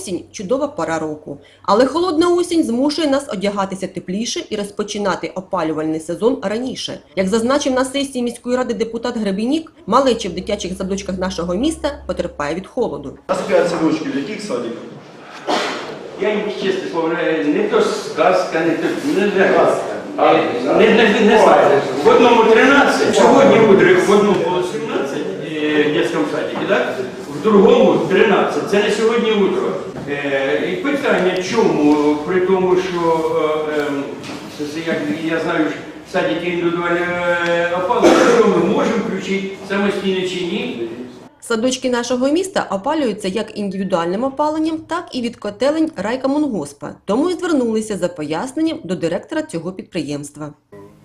Осінь чудова пора року, але холодна осінь змушує нас одягатися тепліше і розпочинати опалювальний сезон раніше. Як зазначив на сесії міської ради депутат Гребінік, малечі в дитячих садочках нашого міста потерпає від холоду. У нас 5 садочків, в яких садиках? Я їм чесно слово, не то сказка, не то не. Казка. А, Не, не, не знаю. В одному 13, сьогодні утро, в одному було 17 е, в дитячому садику, так? В другому 13. Це не сьогодні утро. Питання, чому? При тому, що е, ем, як я знаю, що садики індивідуальне опалення, що ми можемо включити самостійно чи ні? Садочки нашого міста опалюються як індивідуальним опаленням, так і від котелень райкомунгоспа. Тому і звернулися за поясненням до директора цього підприємства.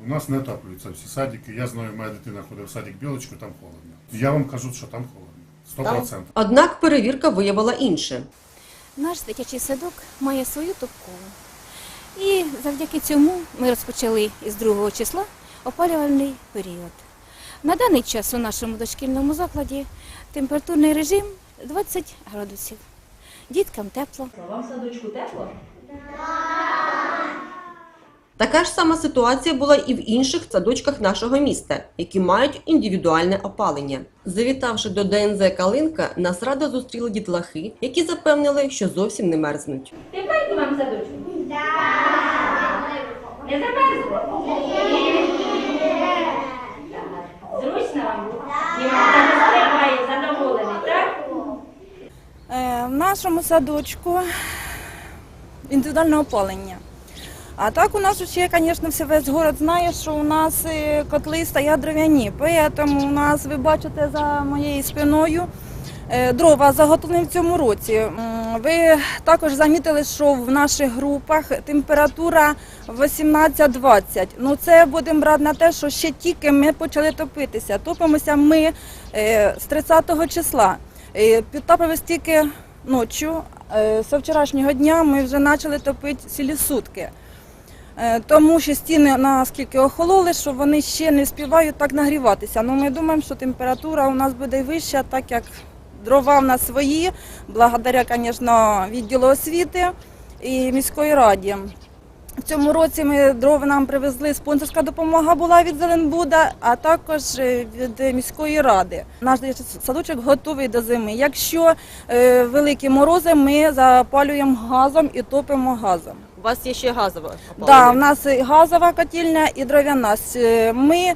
У нас не отаплюються всі садики. Я знаю, моя дитина ходить в садик білочку, там холодно. Я вам кажу, що там холодно. Сто процентів. Однак перевірка виявила інше. Наш дитячий садок має свою топкову. І завдяки цьому ми розпочали із 2 числа опалювальний період. На даний час у нашому дошкільному закладі температурний режим 20 градусів. Діткам тепло. Вам в садочку тепло? Така ж сама ситуація була і в інших садочках нашого міста, які мають індивідуальне опалення. Завітавши до ДНЗ Калинка, нас радо зустріли дітлахи, які запевнили, що зовсім не мерзнуть. Тепленько вам садочку? Не замерзло? Зручно вам? І задоволений, так? Е, В нашому садочку індивідуальне опалення. А так у нас ще, звісно, все весь город знає, що у нас е, котли стоять дров'яні. Тому у нас, ви бачите за моєю спиною, е, дрова заготовлені в цьому році. Ви також замітили, що в наших групах температура 18-20. Ну це будемо брати на те, що ще тільки ми почали топитися. Топимося ми е, з 30 числа. Підтопились тільки ночі. З вчорашнього дня ми вже почали топити цілі сутки. Е, Тому що стіни наскільки охололи, що вони ще не співають так нагріватися. Ну, ми думаємо, що температура у нас буде вища, так як дрова в нас свої, благодаря, звісно, відділу освіти і міської раді. В цьому році ми дрова нам привезли, спонсорська допомога була від Зеленбуда, а також е, від міської ради. Наш садочок готовий до зими. Якщо е, великі морози, ми запалюємо газом і топимо газом. У вас є ще газове Да, в нас і газова котельня і дров'яна. Е, Ми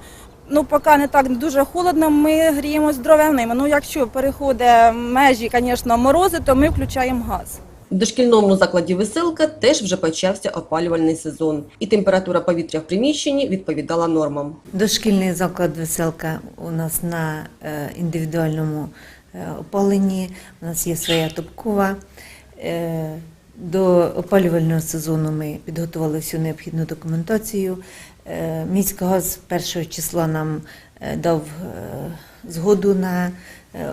ну поки не так дуже холодно, ми гріємось дров'яними. Ну якщо переходить межі, звісно, морози, то ми включаємо газ. В дошкільному закладі веселка теж вже почався опалювальний сезон, і температура повітря в приміщенні відповідала нормам. Дошкільний заклад веселка у нас на е, індивідуальному е, опаленні. У нас є своя топкова. Е, До опалювального сезону ми підготували всю необхідну документацію. Міськгаз 1 числа нам дав згоду на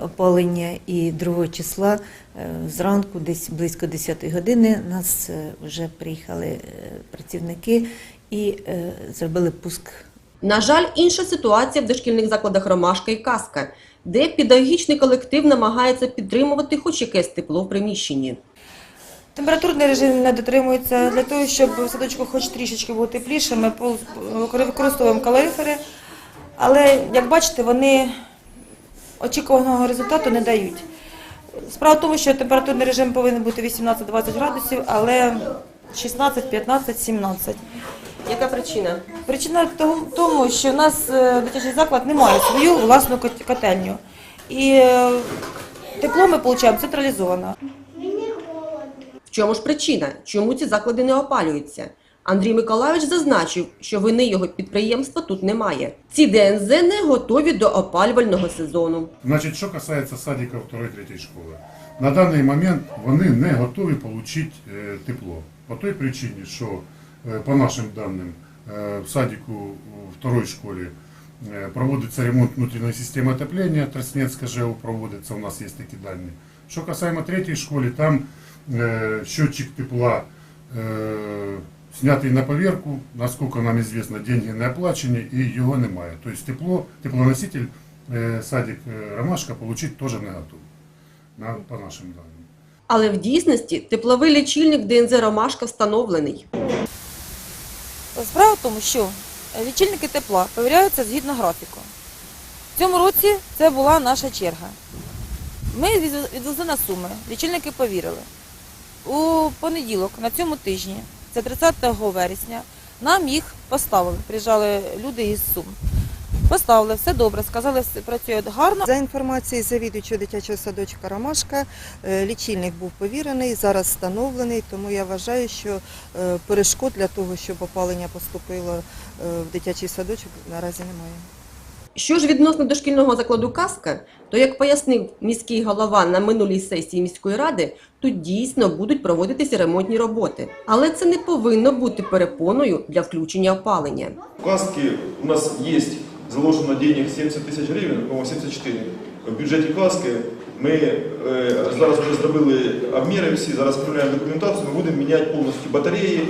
опалення, і 2 числа е, зранку, десь близько 10 години, нас е, вже приїхали е, працівники і е, зробили пуск На жаль, інша ситуація в дошкільних закладах Ромашка і Казка, де педагогічний колектив намагається підтримувати хоч якесь тепло в приміщенні. Температурний режим не дотримується. Для того, щоб в садочку хоч трішечки було тепліше, ми використовуємо калорифери. Але, як бачите, вони очікуваного результату не дають. Справа в тому, що температурний режим повинен бути 18-20 градусів, але 16, 15, 17. Яка причина? Причина в тому, що в нас е, дитячий заклад не має свою власну котельню. І е, тепло ми отримуємо централізовано. В чому ж причина? Чому ці заклади не опалюються? Андрій Миколайович зазначив, що вини його підприємства тут немає. Ці ДНЗ не готові до опалювального сезону. Значить, що касається садиків 2-3 школи. На даний момент вони не готові отримати е, тепло. По той причині, що е, по нашим даним е, в садику второй школі е, проводиться ремонт внутрішньої системи отоплення, Троснецька ЖЕО проводиться, у нас є такі дані. Що касаємо третьої школи, там е, счетчик тепла е, снятий на поверку, наскільки нам відомо, деньги не оплачені і його немає. Тобто тепло, теплоноситель е, садик е, Ромашка отримати теж не готовий, по нашим даним. Але в дійсності тепловий лічильник ДНЗ Ромашка встановлений. Справа в тому, що лічильники тепла перевіряються згідно графіку. В цьому році це була наша черга. Ми відвез- відвезли на суми, лічильники повірили. У понеділок, на цьому тижні, це 30 вересня, нам їх поставили. Приїжджали люди із Сум. Поставили, все добре, сказали, все працює гарно. За інформацією завідуючого дитячого садочка Ромашка, е, лічильник був повірений, зараз встановлений, тому я вважаю, що е, перешкод для того, щоб опалення поступило е, в дитячий садочок, наразі немає. Що ж відносно дошкільного закладу «Казка», то, як пояснив міський голова на минулій сесії міської ради, тут дійсно будуть проводитися ремонтні роботи. Але це не повинно бути перепоною для включення опалення. В каске у нас есть заложено денег 70 тисяч гривень, по 74. В бюджеті каски ми е, зараз вже зробили обміри всі, зараз відправляємо документацію, ми будемо міняти повністю батареї,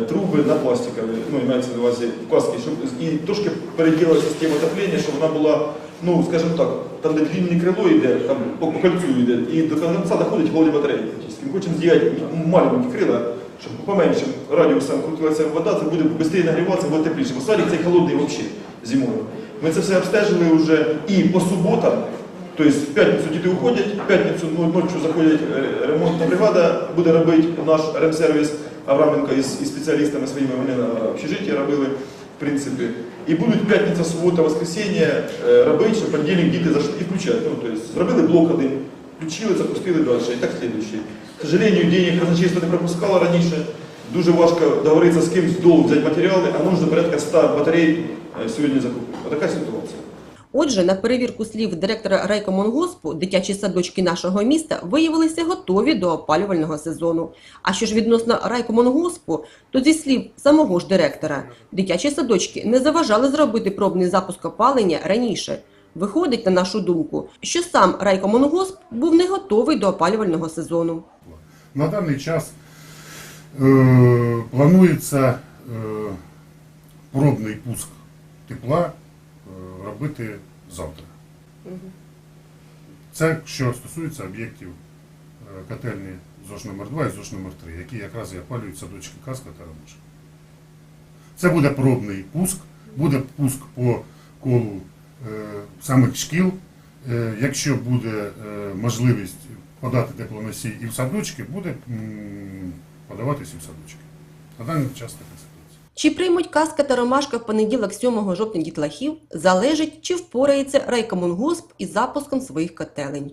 труби на пластикові, ну, мається на увазі в каски, щоб і трошки переділити систему отоплення, щоб вона була, ну, скажімо так, там, де длинне крило йде, там по, по кольцю йде, і до конденса доходить холодні батареї. Ми хочемо зробити маленькі крила, щоб поменшим радіусом крутилася вода, це буде швидше нагріватися, буде тепліше. Бо садик цей холодний взагалі зимою. Ми це все обстежили вже і по суботам, тобто в п'ятницю діти уходять, в п'ятницю ночі заходять е, ремонтна бригада, буде робити наш ремсервіс Авраменко із, із спеціалістами своїми, вони на общежитті робили, в принципі. І будуть п'ятниця, субота, воскресіння е, робити, щоб в понедільник діти зайшли і включати. Ну, тобто, зробили блок один, включили, запустили далі, і так слідуючий. К сожалению, денег казначейство не пропускало раніше. Дуже важко договоритися з кимсь долг взяти матеріали, а нужно порядка 100 батарей е, сьогодні закупити. Отака ситуація. Отже, на перевірку слів директора райкомунгоспу дитячі садочки нашого міста виявилися готові до опалювального сезону. А що ж відносно райкомунгоспу, то зі слів самого ж директора, дитячі садочки не заважали зробити пробний запуск опалення раніше. Виходить, на нашу думку, що сам райкомунгосп був не готовий до опалювального сезону. На даний час е, планується е, пробний пуск тепла робити завтра. Це що стосується об'єктів е, котельні ЗОЖ номер 2 і ЗОЖ номер 3 які якраз і опалюють садочки Казка та Ромашка. Це буде пробний пуск, буде пуск по колу е, самих шкіл. Е, якщо буде е, можливість подати теплоносій і в садочки, буде м, подаватися і в садочки. На даний час така ситуація. Чи приймуть казка та ромашка в понеділок 7 жовтня дітлахів, залежить, чи впорається райкомунгосп із запуском своїх котелень.